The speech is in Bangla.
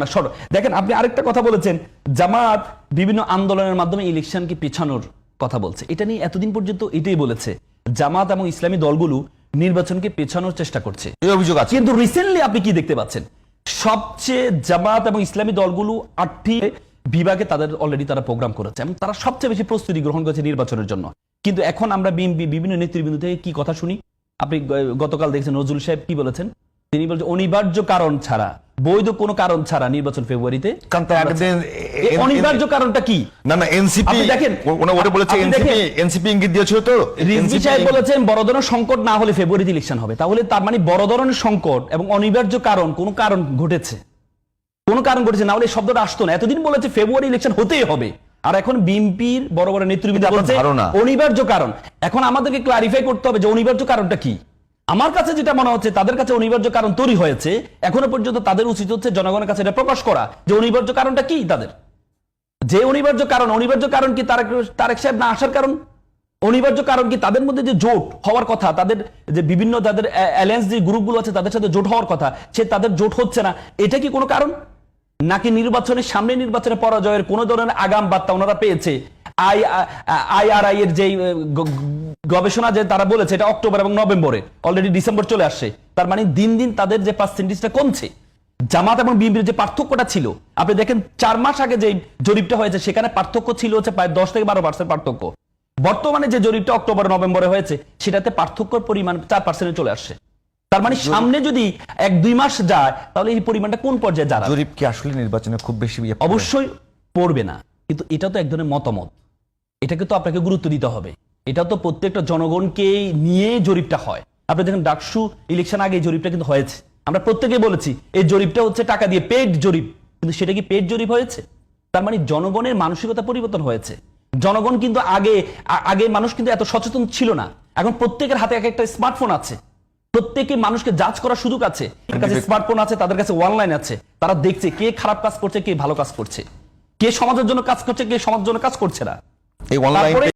না সর। দেখেন আপনি আরেকটা কথা বলেছেন জামাত বিভিন্ন আন্দোলনের মাধ্যমে ইলেকশনকে পেছানোর কথা বলছে। এটা নিয়ে এতদিন পর্যন্ত এটাই বলেছে। জামাত এবং ইসলামী দলগুলো নির্বাচনকে পেছানোর চেষ্টা করছে। এই অভিযোগ আছে। কিন্তু রিসেন্টলি আপনি কি দেখতে পাচ্ছেন? সবচেয়ে জামাত এবং ইসলামী দলগুলো আটটি বিভাগে তাদের অলরেডি তারা প্রোগ্রাম করেছে এবং তারা সবচেয়ে বেশি প্রস্তুতি গ্রহণ করেছে নির্বাচনের জন্য। কিন্তু এখন আমরা বিএনপি বিভিন্ন নেতৃবৃন্দ থেকে কি কথা শুনি? আপনি গতকাল দেখছেন নজরুল সাহেব কি বলেছেন? তিনি বলছেন অনিবার্য কারণ ছাড়া বৈধ কোনো কারণ ছাড়া নির্বাচন ফেব্রুয়ারিতে? অনিবার্য কারণটা কি? না না এনসিপি দেখেন, ওটা বলেছে এনসিপি এনসিপি ইঙ্গিত দিয়েছিল তো। রিজভি সাহেব বলেছেন বড় ধরনের সংকট না হলে ফেব্রুয়ারিতে ইলেকশন হবে। তাহলে তার মানে বড় ধরনের সংকট এবং অনিবার্য কারণ কোন কারণ ঘটেছে। কোন কারণ ঘটেছে না হলে শব্দটা আসতো না। এতদিন বলেছে ফেব্রুয়ারি ইলেকশন হতেই হবে। আর এখন বিএনপির বড় বড় নেতৃবৃন্দ বলছে। অনিবার্য কারণ। এখন আমাদেরকে ক্লারিফাই করতে হবে যে অনিবার্য কারণটা কি। আমার কাছে যেটা মনে হচ্ছে, তাদের কাছে অনিবার্য কারণ তৈরি হয়েছে। এখনও পর্যন্ত তাদের উচিত হচ্ছে জনগণের কাছে এটা প্রকাশ করা। যে অনিবার্য কারণটা কি তাদের? যে অনিবার্য কারণ অনিবার্য কারণ কি তারেক তারেক সাহেব না আসার কারণ? অনিবার্য কারণ কি তাদের মধ্যে যে জোট হওয়ার কথা, তাদের যে বিভিন্ন তাদের অ্যালায়েন্স যে গ্রুপগুলো আছে, তাদের সাথে জোট হওয়ার কথা, সে তাদের জোট হচ্ছে না। এটা কি কোনো কারণ? নাকি নির্বাচনের সামনে নির্বাচনে পরাজয়ের কোন ধরনের আগাম বার্তা ওনারা পেয়েছে? আই আইআরআই এর যে গবেষণা যে তারা বলেছে এটা অক্টোবর এবং নভেম্বরে অলরেডি ডিসেম্বর চলে আসছে। তার মানে দিন দিন তাদের যে পার্সেন্টেজটা কমছে জামাত এবং বিএনপির যে পার্থক্যটা ছিল আপনি দেখেন চার মাস আগে যে জরিপটা হয়েছে সেখানে পার্থক্য ছিল হচ্ছে প্রায় দশ থেকে বারো পার্সেন্ট পার্থক্য। বর্তমানে যে জরিপটা অক্টোবর নভেম্বরে হয়েছে সেটাতে পার্থক্যর পরিমাণ চার পার্সেন্টে চলে আসছে। তার মানে সামনে যদি এক দুই মাস যায় তাহলে এই পরিমাণটা কোন পর্যায়ে যারা জরিপ কি আসলে নির্বাচনে খুব বেশি ইয়ে অবশ্যই পড়বে না কিন্তু এটা তো এক ধরনের মতামত। এটাকে তো আপনাকে গুরুত্ব দিতে হবে। এটা তো প্রত্যেকটা জনগণকে নিয়ে জরিপটা হয়। আপনি দেখেন ডাকসু ইলেকশন আগে জরিপটা কিন্তু হয়েছে। আমরা প্রত্যেকে বলেছি এই জরিপটা হচ্ছে টাকা দিয়ে পেড জরিপ। কিন্তু সেটা কি পেড জরিপ হয়েছে? তার মানে জনগণের মানসিকতা পরিবর্তন হয়েছে। জনগণ কিন্তু আগে আগে মানুষ কিন্তু এত সচেতন ছিল না। এখন প্রত্যেকের হাতে এক একটা স্মার্টফোন আছে। প্রত্যেকে মানুষকে জাজ করার সুযোগ আছে। কাছে স্মার্টফোন আছে তাদের কাছে অনলাইন আছে। তারা দেখছে কে খারাপ কাজ করছে কে ভালো কাজ করছে। কে সমাজের জন্য কাজ করছে কে সমাজের জন্য কাজ করছে না। এই অনলাইন